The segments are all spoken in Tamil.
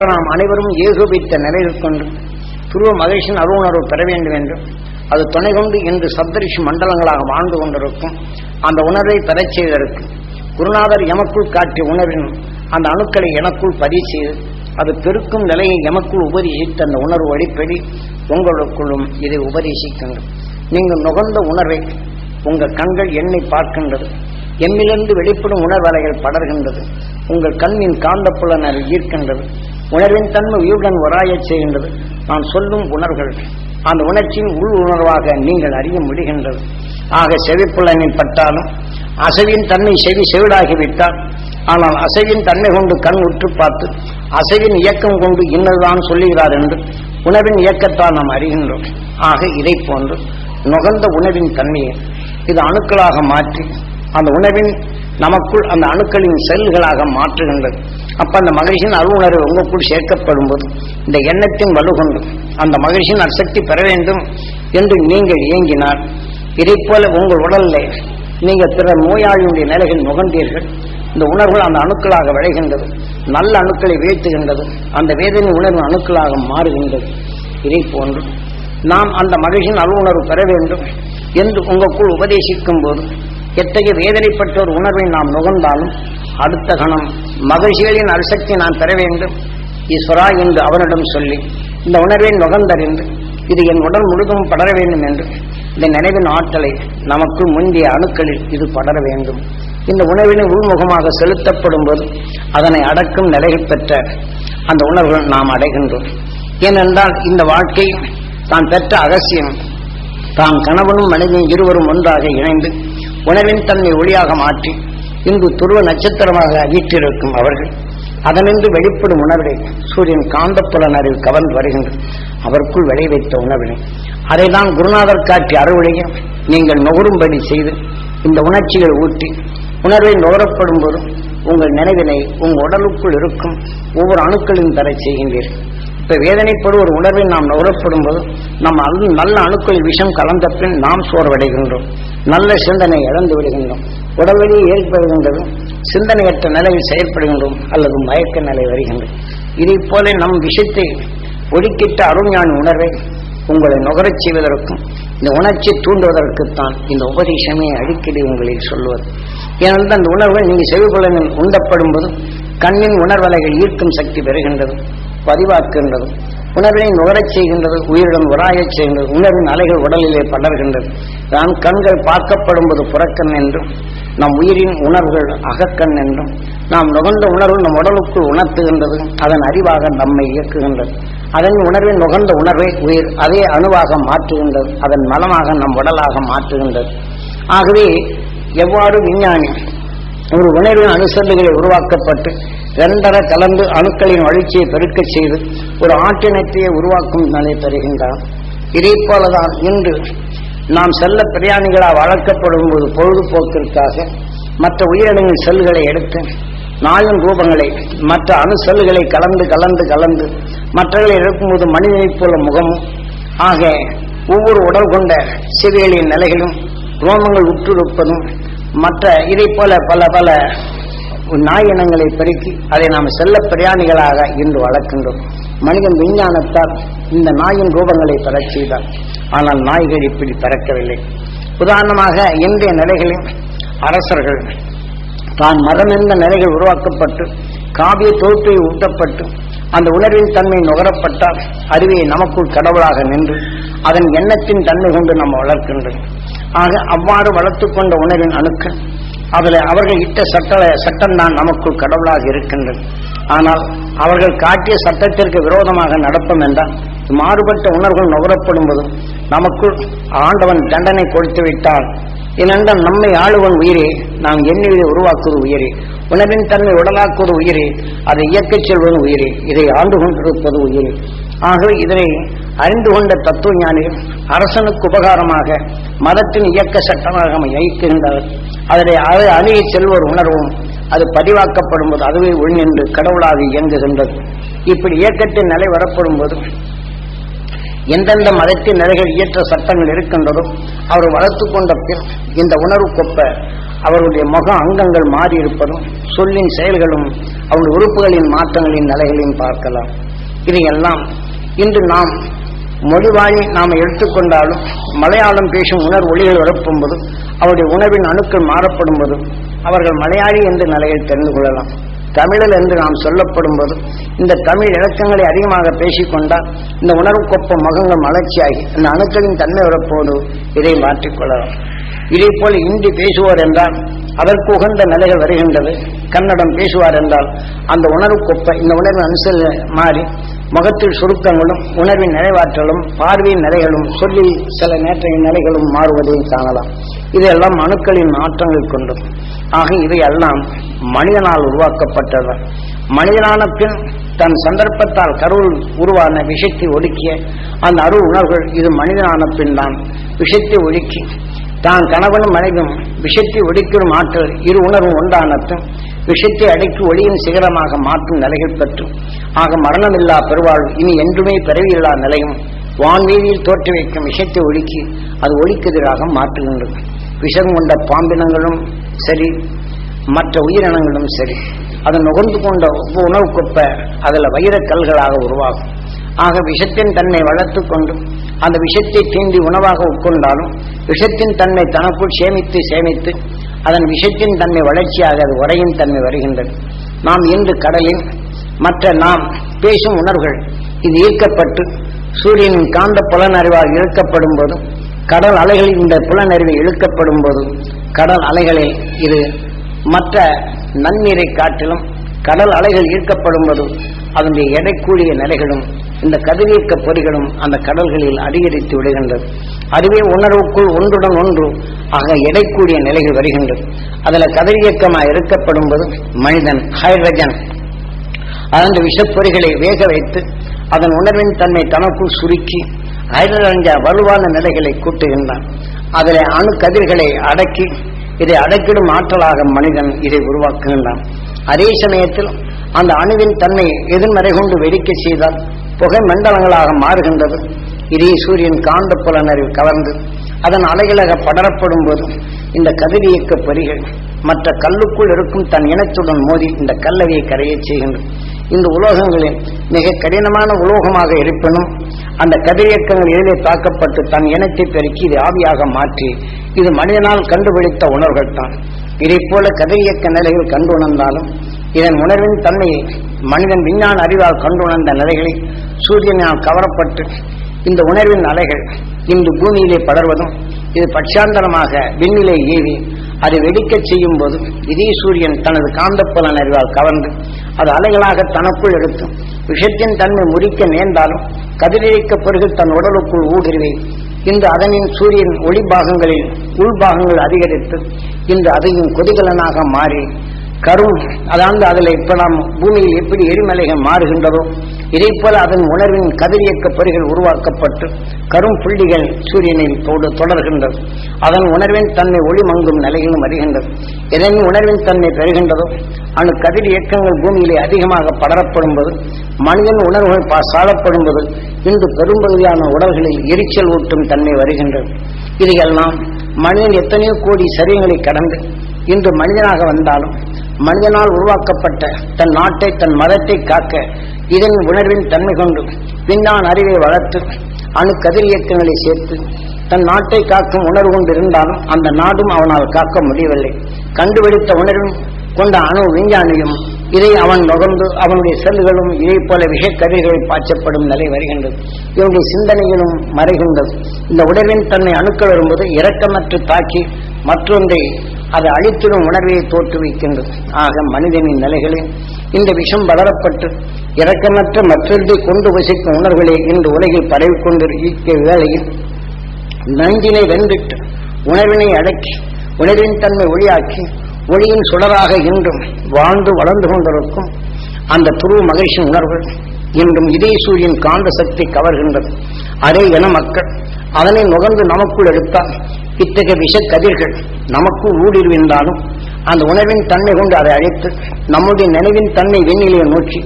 நாம் அனைவரும் ஏகோபித்த நிலையில் கொண்டு துருவ மகேஷன் அருணர்வு பெற வேண்டும் என்றும் அது துணை கொண்டு இன்று சப்தரிஷி மண்டலங்களாக வாழ்ந்து கொண்டிருக்கும் அந்த உணர்வை பெறச் செய்வதற்கு குருநாதர் எமக்குள் காட்டிய உணர்வின் அந்த அணுக்களை எனக்குள் பதிவு செய்து அது பெருக்கும் நிலையை எமக்குள் உபதேசித்து அந்த உணர்வு வழிப்படி உங்களுக்குள்ளும் இதை உபதேசிக்கின்றது நீங்கள் நுகர்ந்த உணர்வை உங்கள் கண்கள் என்னை பார்க்கின்றது. எம்மிலிருந்து வெளிப்படும் உணர்வலைகள் படர்கின்றது. உங்கள் கண்ணின் காந்தப்புலனர் ஈர்க்கின்றது. உணர்வின் தன்மை உயிருடன் வராயச் செய்கின்றது. நான் சொல்லும் உணர்வுகள் அந்த உணர்ச்சியின் உள் உணர்வாக நீங்கள் அறிய முடிகின்றது. ஆக செவிப்புலனில் பட்டாலும் அசைவின் தன்மை செவி செவிடாகிவிட்டால் ஆனால் அசைவின் தன்மை கொண்டு கண் உற்று பார்த்து அசைவின் இயக்கம் கொண்டு இன்னதுதான் சொல்லுகிறார் என்று உணவின் இயக்கத்தால் நாம் அறிகின்றோம். ஆக இதை போன்று நுகர்ந்த உணவின் தன்மையை இது அணுக்களாக மாற்றி அந்த உணவின் நமக்குள் அந்த அணுக்களின் செல்களாக மாற்றுகின்றது. அப்ப அந்த மகிழ்ச்சியின் அருணர்வு உங்களுக்குள் சேர்க்கப்படும் போது இந்த எண்ணத்தின் வலுகொண்டு அந்த மகிழ்ச்சியின் அசக்தி பெற வேண்டும் என்று நீங்கள் இயங்கினால் இதைப் போல உங்கள் உடல்ல நீங்கள் பிற நோயாளியுடைய நிலைகள் நுகர்ந்தீர்கள். இந்த உணர்வுகள் அந்த அணுக்களாக விளைகின்றது. நல்ல அணுக்களை வீழ்த்துகின்றது. அந்த வேதனை உணர்வு அணுக்களாக மாறுகின்றது. இதை போன்று நாம் அந்த மகிழ்ச்சியின் அருணர்வு பெற வேண்டும் என்று உங்களுக்குள் உபதேசிக்கும் போது எத்தகைய வேதனைப்பட்ட ஒரு உணர்வை நாம் நுகர்ந்தாலும் அடுத்த கணம் மகிழ்ச்சிகளின் அரிசக்தி நான் பெற வேண்டும். ஈஸ்வரா என்று அவனிடம் சொல்லி இந்த உணர்வை நுகர்ந்தறிந்து இது என் உடல் முழுதும் படர வேண்டும் என்று இந்த நினைவின் ஆற்றலை நமக்கு முந்தைய அணுக்களில் இது படர வேண்டும். இந்த உணவினை உள்முகமாக செலுத்தப்படும் போது அதனை அடக்கும் நிலையை பெற்ற அந்த உணர்வுகள் நாம் அடைகின்றோம். ஏனென்றால் இந்த வாழ்க்கை தான் பெற்ற அகசியம். தாம் கணவனும் மனிதன் இருவரும் ஒன்றாக இணைந்து உணவின் தன்மை ஒளியாக மாற்றி இங்கு துருவ நட்சத்திரமாக வீற்றிருக்கும் அவர்கள் அதனின்று வெளிப்படும் உணர்வை சூரியன் காந்தப்புலன் அறிவு கவர்ந்து வருகின்றது அவருக்குள் விளைவித்த உணவினை. அதைதான் குருநாதர் காட்டி அறுவடையும் நீங்கள் நுகரும்படி செய்து இந்த உணர்ச்சிகள் ஊட்டி உணர்வை நுகரப்படும் போதும் உங்கள் நினைவினை உங்கள் உடலுக்குள் இருக்கும் ஒவ்வொரு அணுக்களின் தர செய்கின்றீர்கள். இப்ப வேதனைப்படும் ஒரு உணர்வை நாம் நுகரப்படும் போது நம்ம நல்ல அணுக்களில் விஷம் கலந்த பின் நாம் சோர்வடைகின்றோம். நல்ல சிந்தனை இழந்து விடுகின்றோம். உடல்வழியை ஏற்படுகின்றது. சிந்தனையற்ற நிலையில் செயல்படுகின்றோம் அல்லது மயக்க நிலை வருகின்றது. இதைப் போல நம் விஷத்தை ஒடுக்கிட்ட அருஞான உணர்வை உங்களை நுகரச் செய்வதற்கும் இந்த உணர்ச்சி தூண்டுவதற்குத்தான் இந்த உபதேசமே அடிக்கடி உங்களில் சொல்லுவது. ஏனென்றால் அந்த உணர்வை நீங்கள் செவிப்புலனில் உண்டப்படும் போது கண்ணின் உணர்வலைகள் ஈர்க்கும் சக்தி பெறுகின்றது. பதிவாக்குகின்றது. உணர்வினை நுகரச் செய்கின்றது உயிரிடம் உராயச் செய்கின்றது உணர்வின் அலைகள் உடலிலே படர்கின்றது. தான் கண்கள் பார்க்கப்படும் போது புறக்கண் என்றும் நம் உயிரின் உணர்வுகள் அகக்கண் என்றும் நாம் நுகர்ந்த உணர்வு நம் உடலுக்குள் உணர்த்துகின்றது அதன் அறிவாக நம்மை இயக்குகின்றது. அதன் உணர்வின் நுகர்ந்த உணர்வை உயிர் அதே அணுவாக மாற்றுகின்றது அதன் மலமாக நம் உடலாக மாற்றுகின்றது. ஆகவே எவ்வாறு விஞ்ஞானி ஒரு உணர்வின் அணுசல்லுகளை உருவாக்கப்பட்டு இரண்டரை கலந்து அணுக்களின் வளர்ச்சியை பெருக்கச் செய்து ஒரு ஆட்டினத்தையே உருவாக்கும் நிலை பெறுகின்றான் இதே போலதான் இன்று நாம் செல்ல பிரயாணிகளாக வளர்க்கப்படும் போது பொழுதுபோக்கிற்காக மற்ற உயிரினங்களின் செல்களை எடுத்து நாயும் ரூபங்களை மற்ற அணு செல்களை கலந்து கலந்து கலந்து மற்றவர்களை இருக்கும்போது மனிதனைப் போல முகமும் ஆக ஒவ்வொரு உடல் கொண்ட சிவிகளின் நிலைகளும் ரோமங்கள் உற்றிருப்பதும் மற்ற இதை போல பல பல நாய் இனங்களை பெருக்கி அதை நாம் செல்ல பிரயாணிகளாக இன்று வளர்க்கின்றோம். மனிதன் விஞ்ஞானத்தால் இந்த நாயின் ரூபங்களை பெறச் செய்தார். ஆனால் நாய்கள் இப்படி பிறக்கவில்லை. உதாரணமாக இன்றைய நிலைகளில் அரசர்கள் தான் மதம் என்ற நிலைகள் உருவாக்கப்பட்டு காவிய தொகுப்பை ஊட்டப்பட்டு அந்த உணர்வின் தன்மை நுகரப்பட்டால் அறிவியை நமக்குள் கடவுளாக நின்று அதன் எண்ணத்தின் தன்மை கொண்டு நம்ம வளர்க்கின்றோம். ஆக அவ்வாறு வளர்த்துக்கொண்ட உணர்வின் அணுக்கள் அதில் அவர்கள் இட்ட சட்ட சட்டம் தான் நமக்குள் கடவுளாக இருக்கின்றது. ஆனால் அவர்கள் காட்டிய சட்டத்திற்கு விரோதமாக நடப்போம் என்றால் மாறுபட்ட உணர்வுகள் நுகரப்படும்போது நமக்குள் ஆண்டவன் தண்டனை கொடுத்து விட்டால் ஏனென்றால் நம்மை ஆளுவன் உயிரே நாம் எண்ணுவதை உருவாக்குவது உயிரே உணவின் தன்மை உடலாக்குவது உயிரே அதை இயக்கச் செல்வது உயிரே இதை ஆண்டு கொண்டிருப்பது உயிரே. ஆகவே இதனை அறிந்து கொண்ட தத்துவ ஞானிகள் அரசனுக்கு உபகாரமாக மதத்தின் இயக்க சட்டமாக இயக்குகின்றார் அதனை அதை அணுகி செல்வோர் உணர்வும். அது பதிவாக்கப்படும் போது அதுவே உள்நின்று கடவுளாக இயங்குகின்றது இப்படி இயக்கத்தின் நிலை வரப்படும் போது எந்தெந்த மதத்தின் நிலைகள் இயற்ற சட்டங்கள் இருக்கின்றதோ அவர் வளர்த்து கொண்ட பின் இந்த உணர்வு கொப்ப அவருடைய முக அங்கங்கள் மாறி இருப்பதும் சொல்லின் செயல்களும் அவருடைய உறுப்புகளின் மாற்றங்களின் நிலைகளையும் பார்க்கலாம். இதையெல்லாம் இன்று நாம் மொழிவாயை நாம் எடுத்துக்கொண்டாலும் மலையாளம் பேசும் உணர்வு ஒளிகள் எழுப்பும்போது அவருடைய உணவின் அணுக்கள் மாறப்படும் போதும் அவர்கள் மலையாளி என்ற நிலையில் தெரிந்து கொள்ளலாம். தமிழில் என்று நாம் சொல்லப்படும் போது இந்த தமிழ் இலக்கங்களை அதிகமாக பேசிக்கொண்டால் இந்த உணர்வு கொப்ப மகங்கள் மலர்ச்சியாகி அந்த அணுக்களின் தன்மை வரப்போது இதை மாற்றிக்கொள்ளலாம். இதே போல இந்தி பேசுவார் என்றால் அதற்கு உகந்த நிலைகள் வருகின்றது. கன்னடம் பேசுவார் என்றால் அந்த உணர்வு கொப்பை இந்த உணர்வு அனுசரி மாறி முகத்தில் சுருக்கங்களும் உணர்வின் நிறைவாற்றலும் பார்வையின் நிலைகளும் சொல்லி சில நேற்றையின் நிலைகளும் மாறுவதையும் காணலாம். இதெல்லாம் அணுக்களின் மாற்றங்கள் கொண்டும். ஆக இவையெல்லாம் மனிதனால் உருவாக்கப்பட்டது மனிதனான பின் தன் சந்தர்ப்பத்தால் கருள் உருவான விஷத்தை ஒடுக்கிய அந்த அருள் உணர்வுகள் இது மனிதனான பின் தான். விஷத்தை ஒடுக்கி தான் கணவனும் மனைவியும் விஷத்தை ஒடுக்கிடும் ஆற்றல் இரு உணர்வும் ஒன்றானத்தும் விஷத்தை அடக்கி ஒளியின் சிகரமாக மாற்றும் நிலைகள் பெற்றும். ஆக மரணமில்லா பெருவாழ்வு இனி என்றுமே பிறவியில்லா நிலையும். வான்வீதியில் தோற்றி வைக்கும் விஷத்தை ஒடுக்கி அது ஒளிக்கெதிராக மாற்றுகின்றது விஷம் கொண்ட பாம்பினங்களும் சரி மற்ற உயிரினங்களும் சரி. அதை நுகர்ந்து கொண்ட ஒவ்வொரு உணவுக்கொப்ப அதில் வைரக்கல்களாக உருவாகும். ஆக விஷத்தின் தன்மை வளர்த்து கொண்டு அந்த விஷத்தை தீண்டி உணவாக உட்கொண்டாலும் விஷத்தின் தன்மை தனக்குள் சேமித்து சேமித்து அதன் விஷத்தின் தன்மை வளர்ச்சியாக அது உரையின் தன்மை வருகின்றது. நாம் இன்று கடலில் மற்ற நாம் பேசும் உணர்வுகள் இது ஈர்க்கப்பட்டு சூரியனின் காந்த புலனறிவால் இழுக்கப்படும் போதும் கடல் அலைகளில் இந்த புலனறிவு இழுக்கப்படும் போதும் கடல் அலைகளில் இது மற்ற நன்னீரை காட்டிலும் கடல் அலைகள் ஈர்க்கப்படும் போதும் அதனுடைய எடைக்கூடிய நிலைகளும் இந்த கதிரியக்க பொறிகளும் அந்த கடல்களில் அதிகரித்து விடுகின்றது. அதுவே உணர்வுக்குள் ஒன்றுடன் ஒன்று ஆக எடைக்கூடிய நிலைகள் வருகின்றது. அதுல கதிரியக்கமாக இருக்கப்படும் போது மனிதன் ஹைட்ரஜன் அந்த விஷப்பொறிகளை வேக வைத்து அதன் உணர்வின் தன்மை தனக்குள் சுருக்கி ஹைட்ரஜன் வலுவான நிலைகளை கூட்டுகின்றான். அதில் அணு கதிர்களை அடக்கி இதை அடக்கிடும் ஆற்றலாக மனிதன் இதை உருவாக்குகின்றான். அதே சமயத்தில் அந்த அணுவின் தன்மை எதிர்மறை கொண்டு வெடிக்க செய்தால் புகை மண்டலங்களாக மாறுகின்றது. இதே சூரியன் காந்த புலனறிவு கவர்ந்து அதன் அலைகளாக படரப்படும் போது இந்த கதிரியக்க பொறிகள் மற்ற கல்லுக்குள் இருக்கும் தன் இனத்துடன் மோதி இந்த கல்லவையை கரையச் செய்கின்றது இந்த உலோகங்களில் மிக கடினமான உலோகமாக இருப்பினும் அந்த கதிரியக்கங்கள் எதிரே தாக்கப்பட்டு தன் இனத்தை பெருக்கி இது ஆவியாக மாற்றி இது மனிதனால் கண்டுபிடித்த உணர்வுகள் தான் இதை போல கதிரியக்க நிலைகள் கண்டு உணர்ந்தாலும் இதன் உணர்வின் தன்மையை மனிதன் விஞ்ஞான அறிவால் கண்டுணர்ந்த நிலைகளில் சூரியனால் கவரப்பட்டு இந்த உணர்வின் அலைகள் இன்று பூமியிலே படர்வதும் இது பட்சாந்தரமாக விண்ணிலே ஏறி அதை வெடிக்கச் செய்யும் போதும் இதே சூரியன் தனது காந்தப்புலன் அறிவால் கவர்ந்து அது அலைகளாக தனக்குள் எடுத்து விஷத்தின் தன்மை முறிக்க நேர்ந்தாலும் கதிரழிக்க பிறகு தன் உடலுக்குள் ஊடுருவி இன்று அதனின் சூரியன் ஒளிபாகங்களில் உள்பாகங்கள் அதிகரித்து இன்று அதையும் கொதிகலனாக மாறி கரும் அதாவது அதில் இப்ப நாம் பூமியில் எப்படி எரிமலைகள் மாறுகின்றதோ இதை போல அதன் உணர்வின் கதிரியக்க பொறிகள் உருவாக்கப்பட்டு கரும் புள்ளிகள் சூரியனில் தொடர்கின்றது. அதன் உணர்வின் தன்மை ஒளி மங்கும் நிலையிலும் வருகின்றது. இதன் உணர்வின் தன்மை பெறுகின்றதோ அணு கதிர் இயக்கங்கள் பூமியிலே அதிகமாக படரப்படும் போது மனிதன் உணர்வுகள் பா- போது இன்று பெரும்பகுதியான உடல்களில் எரிச்சல் ஊட்டும் தன்மை வருகின்றது. இதையெல்லாம் மனிதன் எத்தனையோ கோடி சரியங்களை கடந்து இன்று மனிதனாக வந்தாலும் மனிதனால் உருவாக்கப்பட்ட தன் நாட்டை தன் மதத்தை காக்க இதன் உணர்வின் தன்மை கொண்டு விஞ்ஞான அறிவை வளர்த்து அணு கதிர் இயக்கங்களை சேர்த்து தன் நாட்டை காக்கும் உணர்வு கொண்டிருந்தாலும் அந்த நாடும் அவனால் காக்க முடியவில்லை. கண்டுபிடித்த உணர்வும் கொண்ட அணு விஞ்ஞானியும் இதை அவன் நுகர்ந்து அவனுடைய செல்களும் இதை போல விஷக்கதிர்களை பாய்ச்சப்படும் நிலை வருகின்றது. இவனுடைய சிந்தனைகளும் மறைகின்றது. இந்த உணர்வின் தன்னை அணுக்கள் வரும்போது இரக்கமற்று தாக்கி மற்றொன்றை அது அழித்திடும் உணர்வை தோற்றுவிக்கின்றது. ஆக மனிதனின் நிலைகளில் இந்த விஷம் வளரப்பட்டு இரக்கமற்ற மற்றொன்றை கொண்டு வசிக்கும் உணர்வுகளை இன்று உலகில் பரவிக்கொண்டிருக்க வேளையில் நஞ்சினை வென்றிட்டு உணர்வினை அடக்கி உணர்வின் தன்மை ஒளியாக்கி ஒளியின் சுடராக இன்றும் வாழ்ந்து வளர்ந்து கொண்டிருக்கும் அந்த துருவ மகிழ்ச்சி உணர்வு இன்றும் இதே சூரியன் காந்த சக்தி கவர்கின்றது. அதே என மக்கள் அதனை நுகர்ந்து நமக்குள் எடுத்தால் இத்தகைய விஷ கதிர்கள் நமக்கு ஊடுருவிந்தாலும் அந்த உணர்வின் தன்மை கொண்டு அதை அழைத்து நம்முடைய நினைவின் தன்மை விண்ணிலே நோக்கி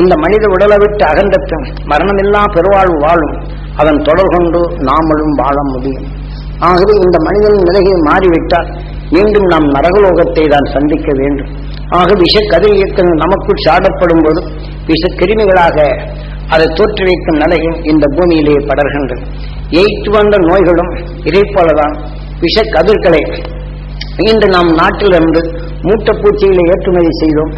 இந்த மனித உடலை விட்டு அகன்றத்தும் மரணமில்லா பெருவாழ்வு வாழும் அதன் தொடர் கொண்டு நாமளும் வாழ முடியும். ஆகவே இந்த மனிதனின் நிலையை மாறிவிட்டால் மீண்டும் நாம் நரகலோகத்தை தான் சந்திக்க வேண்டும். ஆக விஷ கதிர் இயக்கங்கள் நமக்குள் சாடப்படும் போது விஷ கிருமிகளாக அதை தோற்றுவிக்கும் நிலையும் இந்த பூமியிலே படர்கின்றது. எய்த்து வந்த நோய்களும் இதை போலதான் விஷ கதிர்களை இன்று நம் நாட்டிலிருந்து மூட்டைப்பூச்சிகளை ஏற்றுமதி செய்தோம்.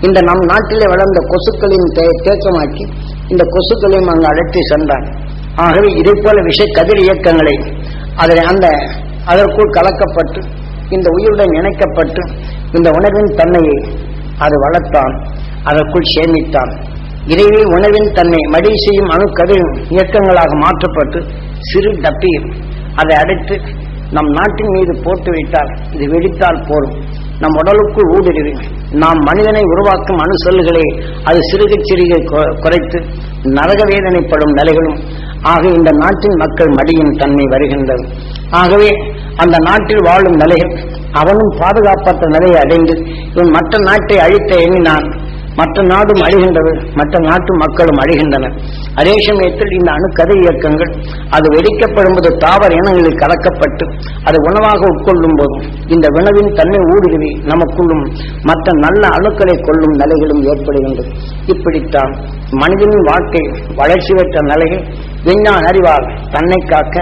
இந்த நம் நாட்டிலே வளர்ந்த கொசுக்களின் தே- தேக்கமாக்கி இந்த கொசுக்களையும் அங்கு அழைத்து சென்றான். ஆகவே இதை போல விஷ கதிர் இயக்கங்களை அதில் அந்த அதற்குள் கலக்கப்பட்டு இந்த உயிருடன் இணைக்கப்பட்டு இந்த உணர்வின் தன்மையை அது வளர்த்தான் அதற்குள் சேமித்தான். இறைவே உணவின் தன்மை மடி செய்யும் அணுக்கதையும் இயக்கங்களாக மாற்றப்பட்டு சிறு டப்பியும் அதை அடைத்து நம் நாட்டின் மீது போட்டு வைத்தால் இது வெடித்தால் போரும். நம் உடலுக்குள் ஊடுருவி. நாம் மனிதனை உருவாக்கும் அணு செல்களை அது சிறுக சிறுக கொ- குறைத்து நரக வேதனைப்படும் நிலைகளும். ஆக இந்த நாட்டின் மக்கள் மடியின் தன்மை வருகின்றது. ஆகவே அந்த நாட்டில் வாழும் நிலைகள் அவனும் பாதுகாப்பற்ற நிலையை அடைந்து இவன் மற்ற நாட்டை அழித்த எண்ணினான். மற்ற நாடும் அழிகின்றது மற்ற நாட்டு மக்களும் அழிகின்றனர் அதே சமயத்தில் இந்த அணுக்கதை இயக்கங்கள் அது வெடிக்கப்படும்போது தாவர இனங்களில் கலக்கப்பட்டு அது உணவாக உட்கொள்ளும் போதும் இந்த வினவின் தன்மை ஊடுருவி நமக்குள்ளும் மற்ற நல்ல அணுக்களை கொள்ளும் நிலைகளும் ஏற்படுகின்றது. இப்படித்தான் மனிதனின் வாழ்க்கை வளர்ச்சி பெற்ற நிலையில் விஞ்ஞான அறிவால் தன்னை காக்க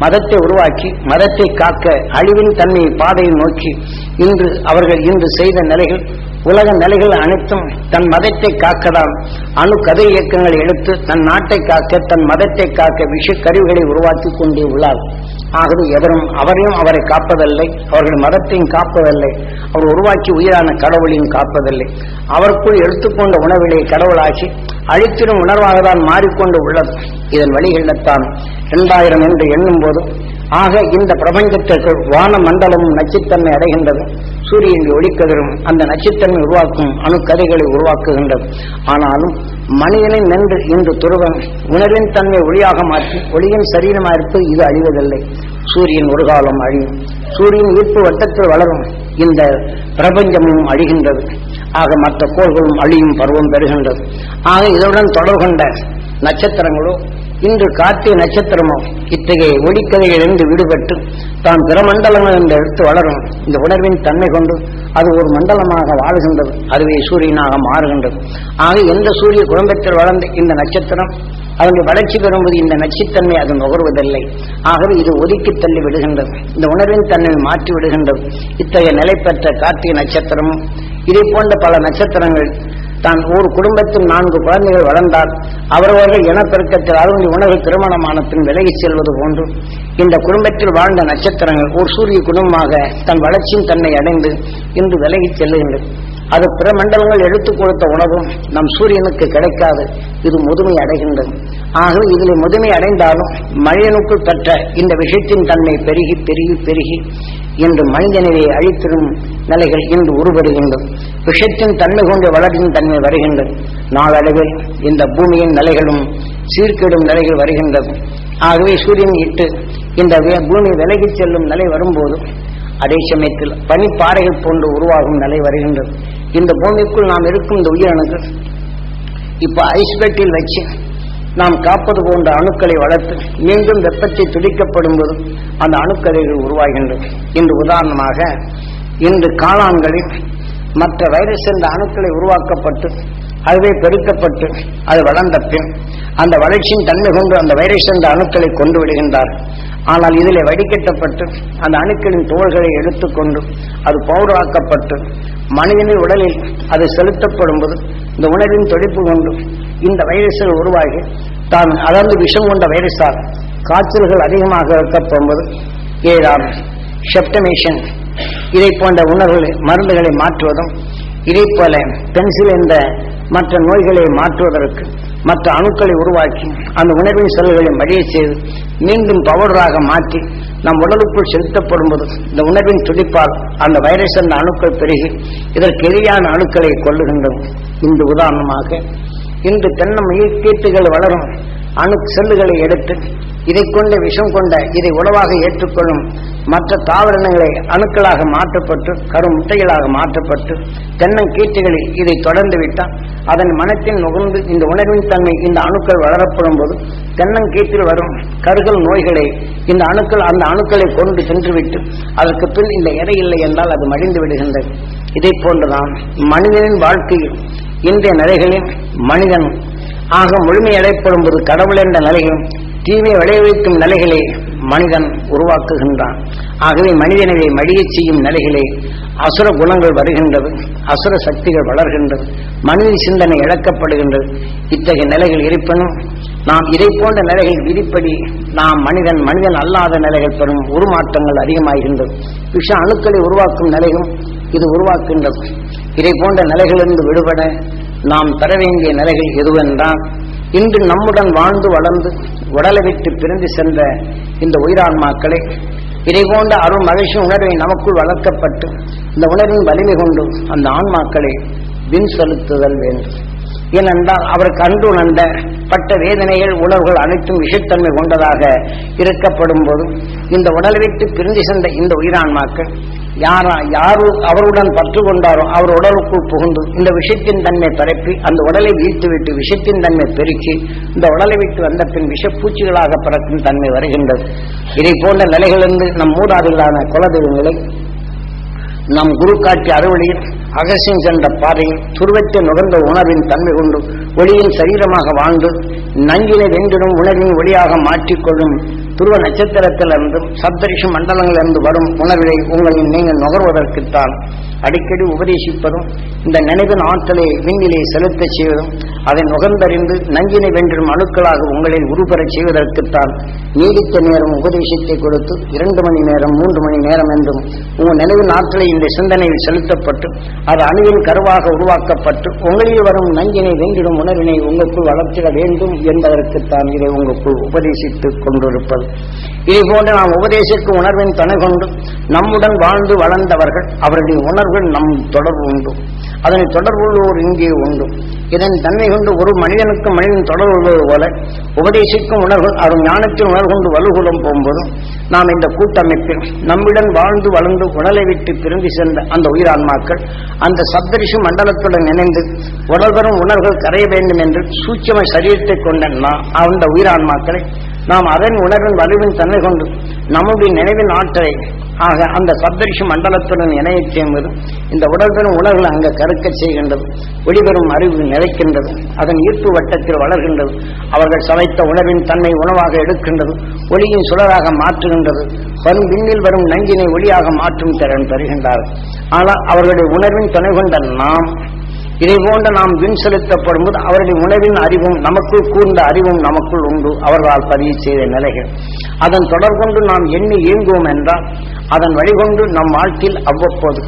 மதத்தை உருவாக்கி மதத்தை காக்க அழிவின் தன்மை பாதையை நோக்கி இன்று அவர்கள் இன்று செய்த நிலைகள் உலக நிலைகள் அனைத்தும் தன் மதத்தை காக்கதான். அணு கதை இயக்கங்களை எடுத்து தன் நாட்டை காக்க தன் மதத்தை காக்க விஷ கருவிகளை உருவாக்கி கொண்டே உள்ளார். ஆகவே எவரும் அவரையும் அவரை காப்பதில்லை அவர்கள் மதத்தையும் காப்பதில்லை அவர் உருவாக்கி உயிரான கடவுளையும் காப்பதில்லை. அவருக்குள் எடுத்துக்கொண்ட உணவிலே கடவுளாக்கி அழித்திடும் உணர்வாக தான் மாறிக்கொண்டு உள்ளது. இதன் வழிகளில்தான் இரண்டாயிரம் என்று எண்ணும் போது ஆக இந்த பிரபஞ்சத்திற்கு வான மண்டலமும் நச்சுத்தன்மை அடைகின்றது. சூரியன் ஒளிக்கதிரும் அந்த நச்சுத்தன்மை உருவாக்கும் அணுக்கதைகளை உருவாக்குகின்றது. ஆனாலும் மனிதனை நின்று இன்று துருவன் உணர்வின் தன்மை ஒளியாக மாற்றி ஒளியின் சரீரமாக இருப்பது இது அழிவதில்லை. சூரியன் ஒரு காலம் அழியும். சூரியன் ஈர்ப்பு வட்டத்தில் வளரும். இந்த பிரபஞ்சமும் அழிகின்றது. ஆக மற்ற கோள்களும் அழியும் பருவம் பெறுகின்றது. ஆக இதனுடன் தொடர்கொண்ட நட்சத்திரங்களோ இன்று காட்டிய நட்சத்திரமோ இத்தகைய ஒளிக்கதையிலிருந்து விடுபட்டு தான் பிற மண்டலங்கள் என்று எடுத்து வளரும் இந்த உணர்வின் தன்மை கொண்டு அது ஒரு மண்டலமாக வாழ்கின்றது. அதுவே சூரியனாக மாறுகின்றது. ஆக எந்த சூரிய குடும்பத்தில் வளர்ந்த இந்த நட்சத்திரம் அதனுடைய வளர்ச்சி பெறும்போது இந்த நச்சுத்தன்மை அது நுகர்வதில்லை. ஆகவே இது ஒதுக்கி தள்ளி விடுகின்றது. இந்த உணர்வின் தன்மை மாற்றி விடுகின்றது. இத்தகைய நிலை பெற்ற கார்த்திகை நட்சத்திரமும் இதை போன்ற பல நட்சத்திரங்கள் தான் ஒரு குடும்பத்தில் நான்கு குழந்தைகள் வளர்ந்தால் அவரவர்கள் இனப்பெருக்கத்தில் அருந்தி உணவு திருமணமான பின் விலகிச் செல்வது போன்று இந்த குடும்பத்தில் வாழ்ந்த நட்சத்திரங்கள் ஒரு சூரிய குடும்பமாக தன் வளர்ச்சியின் தன்னை அடைந்து இன்று விலகி செல்லுகின்றது அது பிற மண்டலங்கள் எடுத்துக் கொடுத்த உணவும் நம் சூரியனுக்கு கிடைக்காது. இது முதுமை அடைகின்றது. ஆகவே இதில் முதுமை அடைந்தாலும் மழையனுக்குள் பெற்ற இந்த விஷயத்தின் தன்மை பெருகி பெருகி பெருகி இன்று மனிதனிலே அழித்திடும் நிலைகள் இன்று உருவருகின்றது விஷத்தின் தன்மை கொண்டு வளரின் தன்மை வருகின்றது. நாளடைவில் இந்த பூமியின் நிலைகளும் சீர்கேடும் நிலைகள் வருகின்றது. ஆகவே சூரியன் இட்டு இந்த வே- பூமி விலகிச் செல்லும் நிலை வரும்போது அதே சமயத்தில் பனிப்பாறைகள் போன்று உருவாகும் நிலை வருகின்றது. இந்த பூமிக்குள் நாம் இருக்கும் இந்த உயிரணுக்கள் இப்ப ஐஸ்பெட்டில் வச்சு நாம் காப்பது போன்ற அணுக்களை வளர்த்து மீண்டும் வெப்பத்தை துடிக்கப்படும் போது அந்த அணுக்கதைகள் உருவாகின்றது இன்று உதாரணமாக இன்று காளான்களில் மற்ற வைரஸ் என்ற அணுக்களை உருவாக்கப்பட்டு அதுவே பெருக்கப்பட்டு அது வளர்ந்த பின் அந்த வளர்ச்சியின் தன்மை கொண்டு அந்த வைரஸ் என்ற அணுக்களை கொண்டு விடுகின்றார். ஆனால் இதிலே வடிகட்டப்பட்டு அந்த அணுக்களின் தோள்களை எடுத்துக்கொண்டு அது பவுடராக்கப்பட்டு மனிதனின் உடலில் அது செலுத்தப்படும் போது இந்த உணவின் தொடிப்பு கொண்டு இந்த வைரஸ்கள் உருவாகி தான் அளர்ந்து விஷம் கொண்ட வைரஸால் காய்ச்சல்கள் அதிகமாக இருக்கப்படும்போது ஏதாம் செப்டமேஷன் இதை போன்ற உணர்வுகளை மருந்துகளை மாற்றுவதும் இதை போல பென்சில் என்ற மற்ற நோய்களை மாற்றுவதற்கு மற்ற அணுக்களை உருவாக்கி அந்த உணர்வின் செல்களை மடிய செய்து மீண்டும் பவுடராக மாற்றி நம் உடலுக்குள் செலுத்தப்படும் போது இந்த உணர்வின் துடிப்பால் அந்த வைரஸ் அந்த அணுக்கள் பெருகி இதற்கு எதிரான அணுக்களை கொள்ளுகின்றோம் இந்த உதாரணமாக இன்று தென்னை கீட்டுகள் வளரும் அணு செல்லுகளை எடுத்து இதை கொண்ட விஷம் கொண்ட இதை உணவாக ஏற்றுக்கொள்ளும் மற்ற தாவரங்களை அணுக்களாக மாற்றப்பட்டு கரும் முட்டைகளாக மாற்றப்பட்டு தென்னங்கீட்டுகளில் இதை தொடர்ந்து விட்டால் அதன் மனத்தின் நுகர்ந்து இந்த உணர்வின் தன்மை இந்த அணுக்கள் வளரப்படும் போது தென்னங்கீட்டில் வரும் கருகல் நோய்களை இந்த அணுக்கள் அந்த அணுக்களை கொண்டு சென்றுவிட்டு அதற்கு பின் இந்த எடை இல்லை என்றால் அது மடிந்து விடுகின்றது. இதை போன்றுதான் மனிதனின் வாழ்க்கையில் இன்றைய நிலைகளில் மனிதன் ஆக முழுமையடைப்படும் போது கடவுள் என்ற நிலையும் தீமை விளைவிக்கும் நிலைகளை மனிதன் உருவாக்குகின்றான். ஆகவே மனிதனவை மடியச் செய்யும் நிலைகளே அசுர குணங்கள் வருகின்றது அசுர சக்திகள் வளர்கின்றது மனித சிந்தனை இழக்கப்படுகின்றது. இத்தகைய நிலைகள் இருப்பினும் நாம் இதை போன்ற நிலைகள் விதிப்படி நாம் மனிதன் மனிதன் அல்லாத நிலைகள் பெறும் உருமாற்றங்கள் அதிகமாகின்றது. விஷ அணுக்களை உருவாக்கும் நிலையும் இது உருவாக்குகின்றது இதை போன்ற நிலைகளிலிருந்து விடுபட நாம் பெற வேண்டிய நிலைகள் எதுவென்றால் இன்று நம்முடன் வாழ்ந்து வளர்ந்து உடலை விட்டு பிரிந்து சென்ற இந்த உயிரான்மாக்களை இதை போன்ற அருள் மகிழ்ச்சி உணர்வை நமக்குள் வளர்க்கப்பட்டு இந்த உணர்வின் வலிமை கொண்டு அந்த ஆன்மாக்களை வின் செலுத்துதல் வேண்டும். ஏனென்றால் அவருக்கு அன்று உணர்ந்த பட்ட வேதனைகள் உணர்வுகள் அனைத்தும் விஷத்தன்மை கொண்டதாக இருக்கப்படும் போது இந்த உடலை விட்டு பிரிந்து சென்ற இந்த உயிரான்மாக்கள் யாரா யாரு அவருடன் பற்று கொண்டாரோ அவர் உடலுக்குள் புகுந்து இந்த விஷத்தின் தன்மை பரப்பி அந்த உடலை வீழ்த்துவிட்டு விஷத்தின் தன்மை பெருக்கி இந்த உடலை விட்டு வந்த பின் விஷப்பூச்சிகளாக பறக்கும் தன்மை வருகின்றது. இதை போன்ற நிலைகளிலிருந்து நம் மூதாதிகளான குலதெய்வங்களை நம் குரு காட்டி அறுவழியில் அகசியம் சென்ற பாதையில் துருவத்தை நுகர்ந்த உணர்வின் தன்மை கொண்டு ஒளியின் சரீரமாக வாழ்ந்து நஞ்சினை வென்றிடும் உணர்வின் ஒளியாக மாற்றிக்கொள்ளும் துருவ நட்சத்திரத்திலிருந்தும் சப்தரிஷி மண்டலங்களிலிருந்து வரும் உணர்வை உங்களின் நீங்கள் நுகர்வதற்குத்தான் அடிக்கடி உபதேசிப்பதும் இந்த நினைவின் ஆற்றலை விண்ணிலே செலுத்தச் செய்வதும் அதை நுகர்ந்தறிந்து நஞ்சினை வென்றும் அணுக்களாக உங்களில் உருபெறச் செய்வதற்குத்தான் நீடித்த நேரம் உபதேசத்தை கொடுத்து இரண்டு மணி நேரம் மூன்று மணி நேரம் என்றும் உங்கள் நினைவின் ஆற்றலை இந்த சிந்தனையில் செலுத்தப்பட்டு அது அணுவின் கருவாக உருவாக்கப்பட்டு உங்களில் வரும் நஞ்சினை வென்றிடும் உணர்வினை உங்களுக்குள் வளர்த்திட வேண்டும் என்பதற்குத்தான் இதை உங்களுக்குள் உபதேசித்துக் கொண்டிருப்பது. இதை போன்று நாம் உபதேசிக்கும் உணர்வின் துணை கொண்டு நம்முடன் வாழ்ந்து வளர்ந்தவர்கள் அவருடைய உணர்வுகள் நம் தொடர்பு உண்டு. அதனை தொடர்புள்ளோர் இங்கே உண்டு. இதன் தன்மை கொண்டு ஒரு மனிதனுக்கு மனிதன் தொடர்புள்ளது போல உபதேசிக்கும் உணர்வு அவர் ஞானத்தின் உணர்கொண்டு வலுகுலம் போகும்போதும் நாம் இந்த கூட்டமைப்பில் நம்மிடம் வாழ்ந்து வளர்ந்து உடலை விட்டு பிரிந்து சென்ற அந்த உயிரான்மாக்கள் அந்த சப்தரிஷி மண்டலத்துடன் இணைந்து உடல் பெறும் உணர்வுகள் கரைய வேண்டும் என்று சூட்சம சரீரத்தை கொண்ட நாம் அந்த உயிரான்மாக்களை நாம் அதன் உணர்வின் வலுவின் தன்மை கொண்டு நம்முடைய நினைவின் ஆற்றலை ஆக அந்த சப்தரிஷி மண்டலத்துடன் இணையச் சேர்ந்தது. இந்த உடல் பெறும் உணர்வுகள் அங்கு கருக்கச் செய்கின்றது. ஒளிபெறும் அறிவு நிலைக்கின்றது. அதன் ஈர்ப்பு வட்டத்தில் வளர்கின்றது. அவர்கள் சமைத்த உணவின் தன்மை உணவாக எடுக்கின்றது. ஒளியின் சுழலாக மாற்றுகின்றது. வரும் விண்ணில் வரும் நஞ்சினை ஒளியாக மாற்றும் திறன் பெறுகின்றார்கள் ஆனால் அவர்களுடைய உணர்வின் துணை கொண்ட நாம் இதை போன்ற நாம் வின் செலுத்தப்படும் போது அவருடைய உணவின் அறிவும் நமக்குள் கூர்ந்த அறிவும் நமக்குள் உண்டு. அவர்களால் பதிவு செய்த நிலைகள். அதன் தொடர் கொண்டு நாம் எண்ணி இயங்குவோம் என்றால் அதன் வழிகொண்டு நம் வாழ்க்கையில் அவ்வப்போது.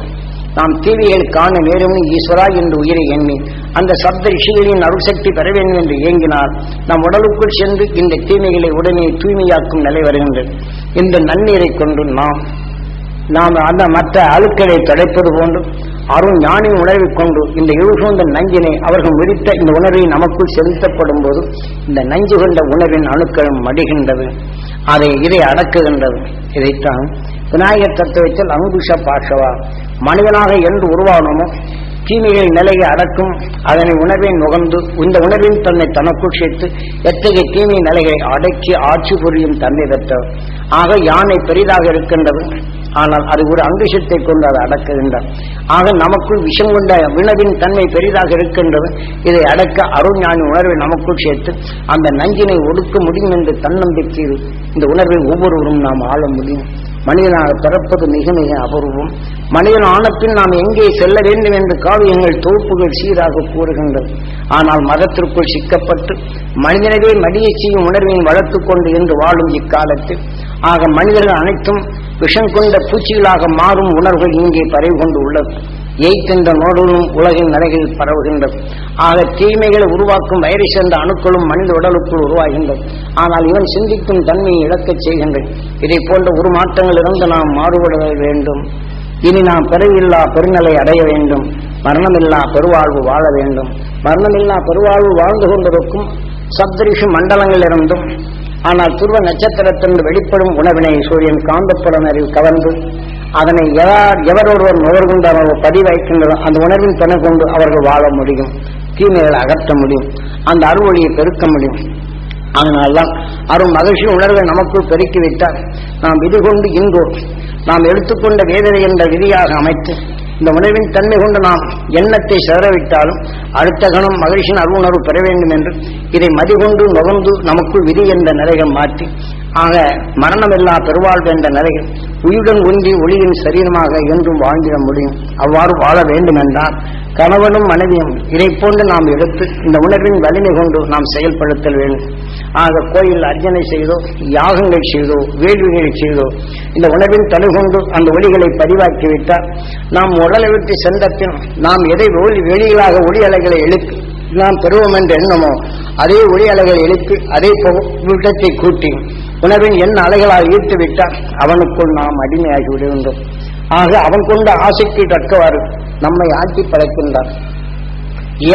நாம் தீவிகள் காண நேரும் ஈஸ்வரா என்று உயிரை எண்ணி அந்த சப்த ரிஷிகளின் அருள்சக்தி பெற வேண்டும் என்று இயங்கினால் நம் உடலுக்குள் சென்று இந்த தீமைகளை உடனே தூய்மையாக்கும் நிலை வருகின்றது. இந்த நன்னீரை கொண்டு நாம் நாம் அந்த மற்ற அழுக்களை துடைப்பது போன்று அருண் ஞானி உணர்வை கொண்டு இந்த எழுசூழ்ந்த நஞ்சினை அவர்கள் விரித்த இந்த உணர்வை நமக்குள் செலுத்தப்படும் போது இந்த நஞ்சு கொண்ட உணர்வின் அணுக்களும் மடிகின்றது. அதை இதை அடக்குகின்றது. இதைத்தான் விநாயகர் தத்துவத்தில் அங்குஷ பாஷவா. மனிதனாக என்று உருவானமோ தீமைகளின் நிலையை அடக்கும் அதனை உணர்வை நுகர்ந்து இந்த உணர்வின் தன்னை தனக்குள் சேர்த்து எத்தகைய தீமை நிலைகளை அடக்கி ஆட்சி புரியும் தன்மை பெற்றவர் ஆக யானை பெரிதாக இருக்கின்றது ஆனால் அது ஒரு அங்குஷத்தை கொண்டு அதை அடக்குகின்றார். ஆக நமக்குள் விஷம் கொண்ட வினவின் தன்மை பெரிதாக இருக்கின்றது இதை அடக்க அருஞானி உணர்வை நமக்குள் சேர்த்து அந்த நஞ்சினை ஒடுக்க முடியும் என்று தன்னம்பிக்கை இந்த உணர்வை ஒவ்வொருவரும் நாம் ஆள முடியும். மனிதனாக பிறப்பது மிக மிக அபூர்வம். மனிதன் ஆனப்பின் நாம் எங்கே செல்ல வேண்டும் என்று காவியங்கள் தொகுப்புகள் சீராக கூறுகின்றது. ஆனால் மதத்திற்குள் சிக்கப்பட்டு மனிதனவே மடியச் செய்யும் உணர்வின் வளர்த்துக் கொண்டு என்று வாழும் இக்காலத்தில் ஆக மனிதர்கள் அனைத்தும் விஷம் கொண்ட பூச்சிகளாக மாறும் உணர்வுகள் இங்கே பரவி கொண்டு உள்ளது. எய்கின்ற நோடுகளும் உலகின் நிலைகளில் பரவுகின்றது ஆக தீமைகளை உருவாக்கும் வைரஸ் என்ற அணுக்களும் மனித உடலுக்குள் உருவாகின்றது ஆனால் இவன் சிந்திக்கும் தன்மையை இழக்கச் செய்கின்றது இதை போன்ற உருமாற்றங்களிலிருந்து நாம் மாறுபட வேண்டும். இனி நாம் பிறவில்லா பெருநிலை அடைய வேண்டும். மரணமில்லா பெருவாழ்வு வாழ வேண்டும். மரணமில்லா பெருவாழ்வு வாழ்ந்து கொண்டிருக்கும் சப்தரிஷி மண்டலங்களிலிருந்தும் ஆனால் துருவ நட்சத்திரத்திலிருந்து வெளிப்படும் உணவினை சூரியன் காந்தப்புலன் அறிவு கவர்ந்து அதனை யார் எவர் ஒருவர் நுகர்கின்றாரோ பதிவைக்கின்றதோ அந்த உணர்வின் துணை கொண்டு அவர்கள் வாழ முடியும். தீமைகளை அகற்ற முடியும். அந்த அருள்வழியை பெருக்க முடியும். அதனால்தான் அருள் மகிழ்ச்சி உணர்வை நமக்குள் பெருக்கிவிட்டால் நாம் விதி கொண்டு இன்றோர் நாம் எடுத்துக்கொண்ட வேதனை என்ற விதியாக அமைத்து இந்த உணர்வின் தன்மை கொண்டு நாம் எண்ணத்தை சேரவிட்டாலும் அடுத்த கணம் மகிழ்ச்சியின் அருவுணர்வு பெற வேண்டும் என்று இதை மதிகொண்டு நுகர்ந்து நமக்குள் விதி என்ற நிலையை மாற்றி ஆக மரணமில்லா பெருவாழ்வு என்ற நிலையில் உயிருடன் ஒன்றி ஒளியின் சரீரமாக என்றும் வாழ்ந்திட முடியும். அவ்வாறு வாழ வேண்டும் என்றால் கணவனும் மனைவியும் இதை போன்று நாம் எடுத்து இந்த உணர்வின் வலிமை கொண்டு நாம் செயல்படுத்தல் வேண்டும். ஆக கோயில் அர்ச்சனை செய்தோ யாகங்கள் செய்தோ வேள்விகளை செய்தோ இந்த உணர்வின் தலை கொண்டு அந்த ஒளிகளை பதிவாக்கிவிட்டால் நாம் உடலை விட்டு சென்ற நாம் எதை ஒளி வெளியிலாக ஒளி அலைகளை எழுப்பி நாம் பெறுவோம் என்ற எண்ணமோ அதே ஒளி அலைகளை எழுப்பி அதே விட்டத்தை கூட்டி உணர்வின் என் அலைகளால் ஈர்த்து விட்டால் அவனுக்குள் நாம் அடிமையாகி விடுகின்றோம் ஆக அவன் கொண்ட ஆசைக்கு தக்கவாறு நம்மை ஆட்சி படைக்கின்றான்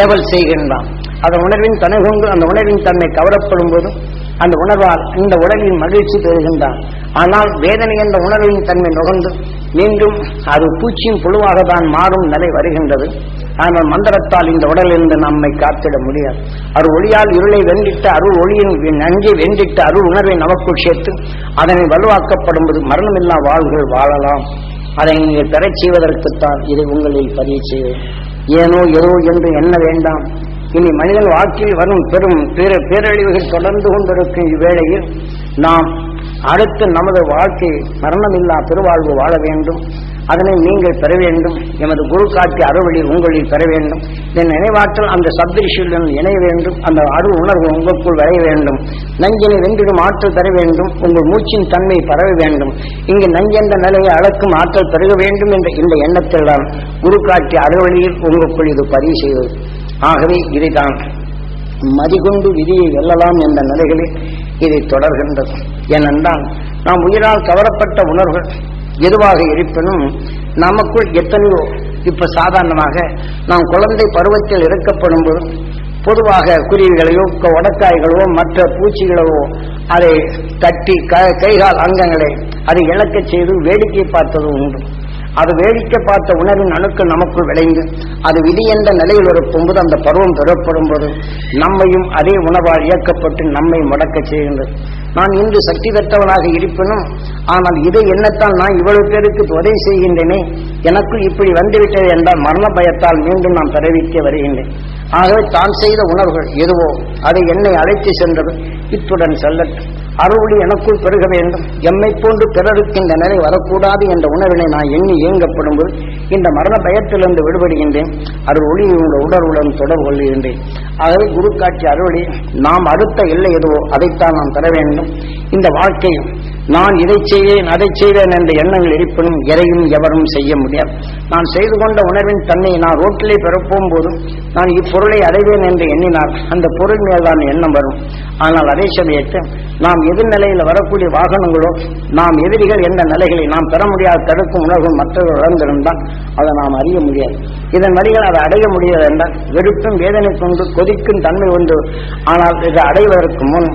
ஏவல் செய்கின்றான். அதன் உணர்வின் தனகொண்டு அந்த உணர்வின் தன்மை கவரப்படும் போதும் அந்த உணர்வால் இந்த உடலின் மகிழ்ச்சி பெறுகின்றான். ஆனால் வேதனை என்ற உணர்வின் தன்மை நுகர்ந்து மீண்டும் அது பூச்சியும் புழுவாக தான் மாறும் நிலை வருகின்றது. ஆனால் மந்திரத்தால் இந்த உடலிலிருந்து நம்மை காத்திட முடியாது. அருள் ஒளியால் இருளை வெண்டிட்டு அருள் ஒளியின் நஞ்சை வெண்டிட்டு அருள் உணர்வை நமக்குள் சேர்த்து அதனை வலுவாக்கப்படும் போது மரணமில்லா வாழ்கள் வாழலாம். அதை நீங்கள் பெறச் செய்வதற்குத்தான் இதை உங்களில் பதிவு செய்வேன். ஏனோ ஏதோ என்று என்ன வேண்டாம். இனி மனிதன் வாழ்க்கையில் வரும் பெரும் பேர பேரழிவுகள் தொடர்ந்து கொண்டிருக்கும் இவ்வேளையில் நாம் அடுத்து நமது வாழ்க்கை மரணமில்லா பெருவாழ்வு வாழ வேண்டும். அதனை நீங்கள் பெற வேண்டும். எமது குரு காட்டி அறுவழி உங்களில் பெற வேண்டும். இந்த நினைவாற்றல் அந்த சப்தரிஷியுடன் இணைய வேண்டும். அந்த அரு உணர்வு உங்களுக்குள் வரைய வேண்டும். நஞ்சினை வென்றிடும் ஆற்றல் பெற வேண்டும். உங்கள் மூச்சின் தன்மை பரவ வேண்டும். இங்கு நஞ்சென்ற நிலையை அளக்கும் ஆற்றல் பெருக வேண்டும் என்ற இந்த எண்ணத்தில் தான் குரு காட்டி அறுவழியில் உங்களுக்குள் இது பதிவு செய்வது ஆகவே இதுதான் மதிகொண்டு விதியை வெல்லலாம் என்ற நிலைகளில் இதை தொடர்கின்றது. ஏனென்றால் நாம் உயிரால் கவரப்பட்ட உணர்வுகள் எதுவாக இருப்பினும் நமக்குள் எத்தனையோ இப்ப சாதாரணமாக நாம் குழந்தை பருவத்தில் இறக்கப்படும் போது பொதுவாக குருவிகளையோ உடக்காய்களோ மற்ற பூச்சிகளோ அதை தட்டி கைகால் அங்கங்களை அதை இழக்கச் செய்து வேடிக்கை பார்த்ததும் உண்டு. அது வேடிக்கை பார்த்த உணர்வின் அணுக்கள் நமக்குள் விளைந்து அது விதி என்ற நிலையில் இருக்கும்போது அந்த பருவம் பெறப்படும் போது நம்மையும் அதே உணவால் இயக்கப்பட்டு நம்மை முடக்க செய்கின்றது. நான் இன்று சக்தி பெற்றவனாக இருப்பினும் ஆனால் இதை என்னத்தான் நான் இவ்வளவு பேருக்கு உதவி செய்கின்றேனே எனக்கு இப்படி வந்துவிட்டது என்றால் மரண பயத்தால் மீண்டும் நான் பிறவிக்க வருகின்றேன். ஆகவே தான் செய்த உணர்வுகள் எதுவோ அதை என்னை அழைத்து சென்றது. இத்துடன் செல்லட்டும். அருள் எனக்குள் பெருக வேண்டும். எம்மை போன்று பிறருக்கு இந்த நிலை வரக்கூடாது என்ற உணர்வினை நான் எண்ணி இயங்கப்படும் போது இந்த மரண பயத்திலிருந்து விடுபடுகின்றேன். அருள் ஒளி உங்கள் உடலுடன் தொடர்பு கொள்கின்றேன். ஆகவே குரு காட்சி அருளி நாம் அடுத்த எல்லை எதுவோ அதைத்தான் நாம் பெற வேண்டும். இந்த வாழ்க்கையும் நான் இதை செய்வேன் அதை செய்வேன் என்ற எண்ணங்கள் இருப்பினும் எதையும் எவரும் செய்ய முடியாது. நான் செய்து கொண்ட உணர்வின் தன்னை நான் ரோட்டிலே பிறப்போம் போதும் நான் இப்பொருளை அடைவேன் என்று எண்ணினால் அந்த பொருள் மேல்தான் எண்ணம் வரும். ஆனால் அதே சமயத்தில் நாம் எதிர்நிலையில் வரக்கூடிய வாகனங்களோ நாம் எதிரிகள் என்ற நிலைகளை நாம் பெற முடியாத தடுக்கும் உணர்வும் மற்றவர்கள் வளர்ந்திருந்தால் அதை நாம் அறிய முடியாது. இதன் வழிகள் அதை அடைய முடியாது என்றால் வெறுப்பும் வேதனை கொண்டு கொதிக்கும் தன்மை உண்டு. ஆனால் இதை அடைவதற்கு முன்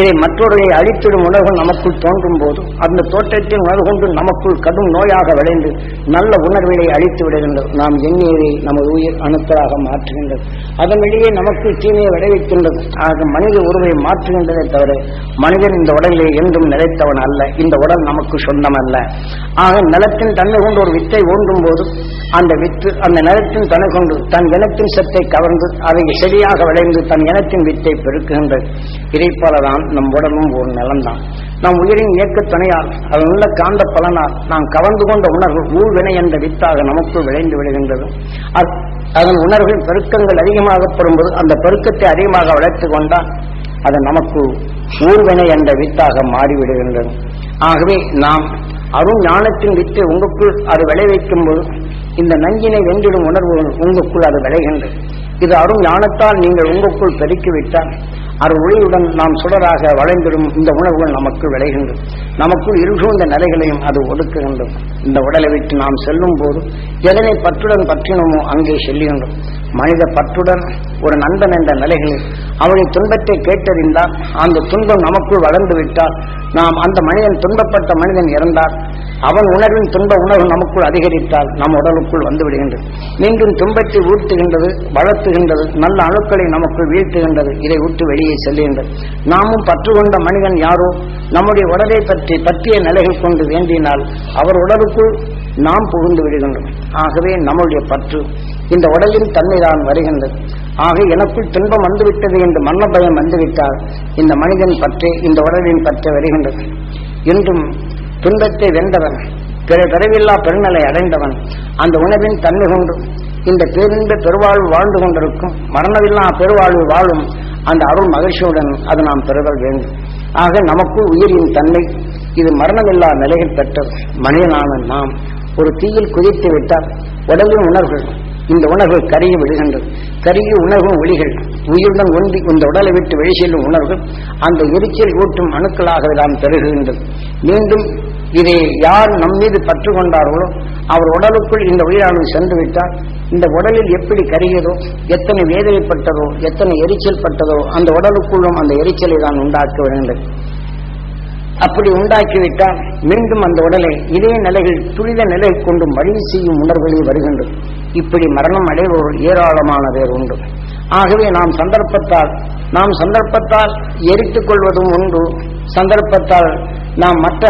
இதை மற்றொருவை அழித்திடும் உணர்வு நமக்குள் தோன்றும் போது அந்த தோற்றத்தின் உணர்வு கொண்டு நமக்குள் கடும் நோயாக விளைந்து நல்ல உணர்வினை அழித்து விடுகின்றது நாம் எண்ணியதை நமது உயிர் அணுக்களாக மாற்றுகின்றது. அதன் வெளியே நமக்குள் தீமையை விளைவிக்கின்றது. ஆக மனித உருவை மாற்றுகின்றதே தவிர மனிதன் இந்த உடலிலே என்றும் நிலைத்தவன் அல்ல. இந்த உடல் நமக்கு சொந்தம் அல்ல ஆக நிலத்தின் தன்மை கொண்டு ஒரு வித்தை ஊன்றும் போது அந்த வித்து அந்த நிலத்தின் தன்னை கொண்டு தன் இனத்தின் சத்தை கவர்ந்து அதை செடியாக விளைந்து தன் இனத்தின் வித்தை பெருக்குகின்றது. இதை போலதான் நம் உடலும் ஒரு நிலம்தான். நம் உயிரின் இயக்க துணையால் அதன் உள்ள காந்த பலனால் நாம் கவர்ந்து கொண்ட உணர்வு ஊழ்வினை என்ற வித்தாக நமக்குள் விளைந்து விடுகின்றது. அதன் உணர்வில் பெருக்கங்கள் அதிகமாகப்படும் போது அந்த பெருக்கத்தை அதிகமாக வளர்த்து கொண்டால் அது நமக்கு ஊர்வினை என்ற வித்தாக மாறிவிடுகின்றது. ஆகவே நாம் அருண் ஞானத்தின் வித்தை உங்களுக்குள் அது விளைவிக்கும் போது இந்த நஞ்சினை வென்றிடும் உணர்வு உங்களுக்குள் அது விளைகின்றது. இது அருண் ஞானத்தால் நீங்கள் உங்களுக்குள் பெருக்கிவிட்டால் அரு ஒளியுடன் நாம் சுடராக வளைந்திடும் இந்த உணர்வுகள் நமக்கு விளைகின்றது. நமக்குள் இருகுந்த நிலைகளையும் அது ஒடுக்குகின்றது இந்த உடலை விட்டு நாம் செல்லும் போது எதனை பற்றுடன் பற்றினோமோ அங்கே செல்லுகின்றோம் மனித பற்றுடன் ஒரு நண்பன் என்ற நிலைகளில் அவனின் துன்பத்தை கேட்டறிந்தால் அந்த துன்பம் நமக்குள் வளர்ந்து விட்டால் நாம் அந்த மனிதன் துன்பப்பட்ட மனிதன் இறந்தால் அவன் உணர்வின் துன்ப உணர்வு நமக்குள் அதிகரித்தால் நம் உடலுக்குள் வந்து விடுகின்றது மீண்டும் துன்பத்தை ஊட்டுகின்றது வளர்த்துகின்றது நல்ல அணுக்களை நமக்குள் வீழ்த்துகின்றது இதை விட்டு வெளியே செல்லுகின்றது. நாமும் பற்று கொண்ட மனிதன் யாரோ நம்முடைய உடலை பற்றி பற்றிய நிலைகள் கொண்டு வேண்டினால் அவர் உடலுக்குள் நாம் புகுந்து விடுகின்றோம். ஆகவே நம்முடைய பற்று இந்த உடலின் தன்மைதான் வருகின்றது. ஆக எனக்குள் துன்பம் வந்துவிட்டது என்று மன்னபயம் பயம் வந்துவிட்டால் இந்த மனிதன் பற்றே இந்த உடலின் பற்றே வருகின்றது. என்றும் துன்பத்தை வென்றவன் பிற பிறவில்லா பெருநிலை அடைந்தவன் அந்த உணவின் தன்மை கொண்டு இந்த பேரின்ப பெருவாழ்வு வாழ்ந்து கொண்டிருக்கும் மரணமில்லா பெருவாழ்வு வாழும் அந்த அருள் மகிழ்ச்சியுடன் அது நாம் பெறுதல் வேண்டும். ஆக நமக்கு உயிரின் தன்மை இது மரணமில்லா நிலையில் பெற்றது மனிதனான நாம் ஒரு தீயில் குதித்து விட்டால் உடலின் உணர்வுகள் இந்த உணர்வு கருகி விடுகின்றது கருகி உணர்வும் ஒளிகள் உயிருடன் ஒன்றி இந்த உடலை விட்டு வெளி செல்லும் உணர்வுகள் அந்த எரிச்சல் ஊட்டும் அணுக்களாக நாம் பெருகுகின்றது மீண்டும் இதை யார் நம் மீது பற்று கொண்டார்களோ அவர் உடலுக்குள் இந்த உயிரானது சென்று விட்டால் இந்த உடலில் எப்படி கருகியதோ எத்தனை வேதனைப்பட்டதோ எத்தனை எரிச்சல் பட்டதோ அந்த உடலுக்குள்ளும் அந்த எரிச்சலை தான் உண்டாக்க வேண்டும். அப்படி உண்டாக்கிவிட்டால் மீண்டும் அந்த உடலை இதே நிலைகள் துரித நிலை கொண்டு வழி செய்யும் உணர்வுகளில் வருகின்றது. இப்படி மரணம் அடைவோர் ஏராளமான பேர் உண்டு. ஆகவே நாம் சந்தர்ப்பத்தால் நாம் சந்தர்ப்பத்தால் எரித்துக் கொள்வதும் உண்டு. சந்தர்ப்பத்தால் நாம் மற்ற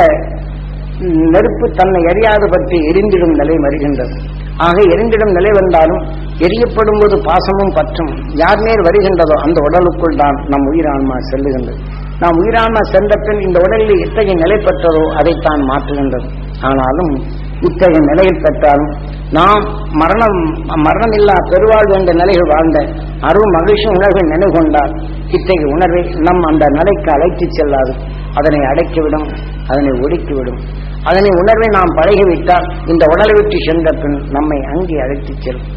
நெருப்பு தன்னை எரியாது பற்றி எரிந்திடும் நிலை வருகின்றது. ஆக எரிந்திடும் நிலை வந்தாலும் எரியப்படும் போது பாசமும் பற்றும். யார் நேர் வருகின்றதோ அந்த உடலுக்குள் தான் நம் உயிரான்மா செல்லுகின்றது. நாம் உயிரான்மா சென்ற பின் இந்த உடலில் எத்தகைய நிலை பெற்றதோ அதைத்தான் மாற்றுகின்றது. ஆனாலும் இத்தகைய நிலையில் பெற்றாலும் நாம் மரணம் மரணமில்லா பெருவாழ்வு என்ற நிலையில் வாழ்ந்த அருள் மகிழ்ச்சி உணர்வை நினைவு கொண்டால் இத்தகைய உணர்வை நம் அந்த நிலைக்கு அழைத்துச் செல்லாது. அதனை அடைக்கிவிடும் அதனை ஒடுக்கிவிடும். அதனை உணர்வை நாம் பழகிவிட்டால் இந்த உடலை விட்டு சென்ற பின் நம்மை அங்கே அழைத்துச் செல்லும்.